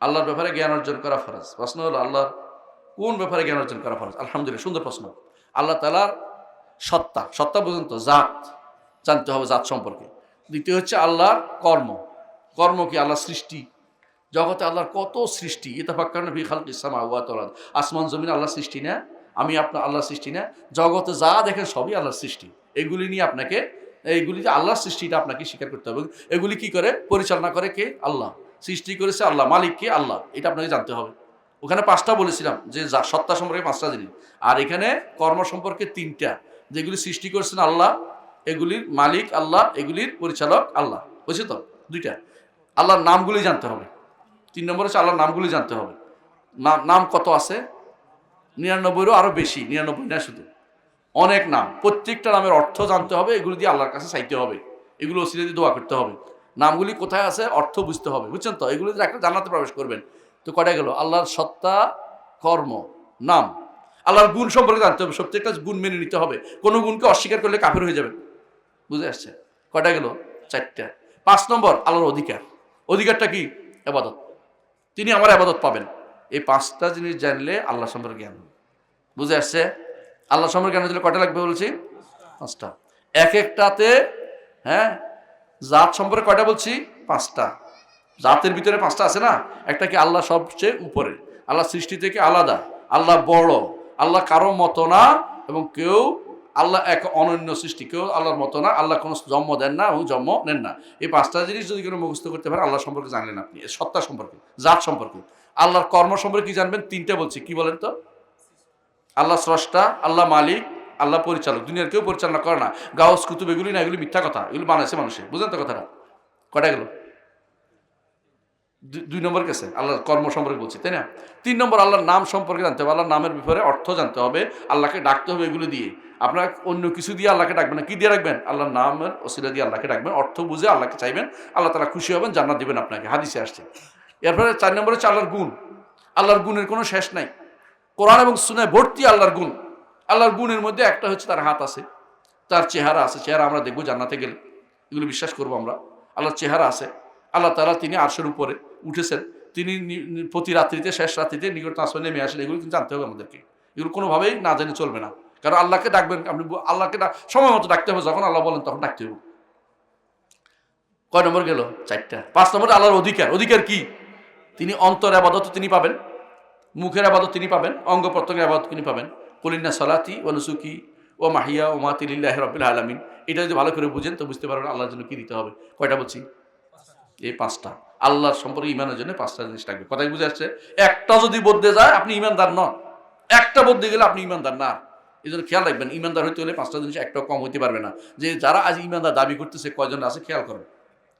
আল্লাহর ব্যাপারে জ্ঞান অর্জন করা ফরজ। প্রশ্ন হলো আল্লাহর কোন ব্যাপারে জ্ঞান অর্জন করা ফরজ? আলহামদুলিল্লাহ, সুন্দর প্রশ্ন। আল্লাহ তালার সত্তা সত্তা পর্যন্ত জাত, জানতে হবে জাত সম্পর্কে। দ্বিতীয় হচ্ছে আল্লাহর কর্ম। কর্ম কি? আল্লাহর সৃষ্টি। জগতে আল্লাহর কত সৃষ্টি? ইতাফাক্কার নবী খালক ইসলাম আউয়াত আসমান, জমিন আল্লাহ সৃষ্টি না? আমি আপনার আল্লাহর সৃষ্টি না? জগতে যা দেখেন সবই আল্লাহর সৃষ্টি। এগুলি নিয়ে আপনাকে, এইগুলি যে আল্লাহর সৃষ্টিটা আপনাকে স্বীকার করতে হবে। এগুলি কি করে? পরিচালনা করে কে? আল্লাহ। সৃষ্টি করেছে আল্লাহ, মালিক কে? আল্লাহ, এটা আপনাকে জানতে হবে। ওখানে পাঁচটা বলেছিলাম, যে সত্তা সম্পর্কে পাঁচটা জিনিস। আর এখানে কর্ম সম্পর্কে তিনটা, যেগুলি সৃষ্টি করেছেন আল্লাহ, এগুলির মালিক আল্লাহ, এগুলির পরিচালক আল্লাহ। বুঝছি তো? দুইটা। আল্লাহর নামগুলি জানতে হবে। তিন নম্বর হচ্ছে আল্লাহর নামগুলি জানতে হবে। নাম নাম কত আছে? নিরানব্বইরও আরও বেশি, নিরানব্বই না শুধু। অনেক নাম, প্রত্যেকটা নামের অর্থ জানতে হবে, এগুলো দিয়ে আল্লাহর কাছে চাইতে হবে। এগুলো দিয়ে দোয়া করতে হবে। নামগুলি কোথায় আছে? অর্থ বুঝতে হবে। বুঝছেন তো? এগুলো একটা জান্নাতে প্রবেশ করবেন, তো কটা গেল? আল্লাহর সত্তা, কর্ম, নাম। আল্লাহর গুণ সম্পর্কে জানতে হবে। প্রত্যেকটা গুণ মেনে নিতে হবে। কোনো গুণকে অস্বীকার করলে কাফের হয়ে যাবে বুঝে আসছে? কটা গেল? চারটা। পাঁচ নম্বর, আল্লাহর অধিকার। অধিকারটা কি? আবাদত। তিনি আমার আবাদত পাবেন। এই পাঁচটা জিনিস জানলে আল্লাহ সম্পর্কে জ্ঞান হবে। বুঝে আসছে? আল্লাহ সম্পর্কে জ্ঞান দিলে কটা লাগবে বলছি? পাঁচটা। এক একটাতে হ্যাঁ? জাত সম্পর্কে কয়টা বলছি? পাঁচটা। জাতের ভিতরে পাঁচটা আছে না? একটা কি আল্লাহ সবচেয়ে উপরে। আল্লাহ সৃষ্টি থেকে আলাদা। আল্লাহ বড়। আল্লাহ কারও মতো না এবং কেউ আল্লাহ এক অনন্য সৃষ্টি। কেউ আল্লাহর মতো না। আল্লাহ কোনো জন্ম দেন না এবং জন্ম নেন না। এই পাঁচটা জিনিস যদি কোনো মুখস্থ করতে পারেন, আল্লাহ সম্পর্কে জানলেন আপনি। সত্তা সম্পর্কে, জাত সম্পর্কে। আল্লাহর কর্ম সম্পর্কে কি জানবেন? তিনটে বলছি। কি বলেন তো? আল্লাহ স্রষ্টা, আল্লাহ মালিক আল্লাহ পরিচালক, দুনিয়ার কেউ পরিচালনা করে না। গাউস, কুতুব, এগুলি না, এগুলি মিথ্যা কথা, এগুলো বানাইছে মানুষে। বুঝলেন তো কথাটা? কটা গেল? দুই নম্বর কেসে আল্লাহর কর্ম সম্পর্কে বলছি, তাই না? তিন নম্বর, আল্লাহর নাম সম্পর্কে জানতে হবে, আল্লাহর নামের ব্যাপারে অর্থ জানতে হবে, আল্লাহকে ডাকতে হবে এগুলো দিয়ে। আপনার অন্য কিছু দিয়ে আল্লাহকে ডাকবেন না, কি দিয়ে রাখবেন আল্লাহর নামের ওসিলা দিয়ে আল্লাহকে ডাকবেন, অর্থ বুঝে আল্লাহকে চাইবেন, আল্লাহ তারা খুশি হবেন, জান্নাত দিবেন আপনাকে। হাদিসে আসছে। এরপরে চার নম্বর হচ্ছে আল্লাহর গুণ। আল্লাহর গুণের কোনো শেষ নাই। কোরআন এবং সুনায় ভর্তি আল্লাহর গুণ। আল্লাহর গুণের মধ্যে একটা হচ্ছে তার হাত আছে, তার চেহারা আছে, চেহারা আমরা দেখব জান্নাতে গেলে। এগুলো বিশ্বাস করব আমরা। আল্লাহর চেহারা আছে। আল্লাহ তালা তিনি আরশের উপরে উঠেছেন। তিনি প্রতি রাত্রিতে, শেষ রাত্রিতে নিকট আসলে নেমে আসেন। এগুলো কিন্তু জানতে হবে আমাদেরকে। এগুলো কোনোভাবেই না জেনে চলবে না। কারণ আল্লাহকে ডাকবেন, আপনি আল্লাহকে সময় মতো ডাকতে হবে। যখন আল্লাহ বলেন, তখন ডাকতে হবে। কয় নম্বর গেল? চারটা। পাঁচ নম্বর আল্লাহর অধিকার। অধিকার কি? তিনি অন্তর আবাদত তিনি পাবেন, মুখের আবাদত তিনি পাবেন অঙ্গ প্রত্যঙ্গের আবাদত তিনি পাবেন। কলিন্না সলাতি ও নুসুকি ও মাহিয়া ও মাতিল্লাহ রবিল আলমিন। এটা যদি ভালো করে বুঝেন, তো বুঝতে পারবেন আল্লাহর জন্য কি দিতে হবে। কয়টা বলছি? এই পাঁচটা। আল্লাহর সম্পর্কে ইমানের জন্য পাঁচটা জিনিস লাগবে কথাই বুঝে আসছে? একটা যদি বদলে যায়, আপনি ইমানদার নন। একটা বদলে গেলে আপনি ইমানদার না। এই জন্য খেয়াল রাখবেন ইমানদার হইতে হলে পাঁচটা জিনিস একটাও কম হইতে পারবে না। যে যারা আজ ইমানদার দাবি করতেছে, কয়জন আছে, খেয়াল করেন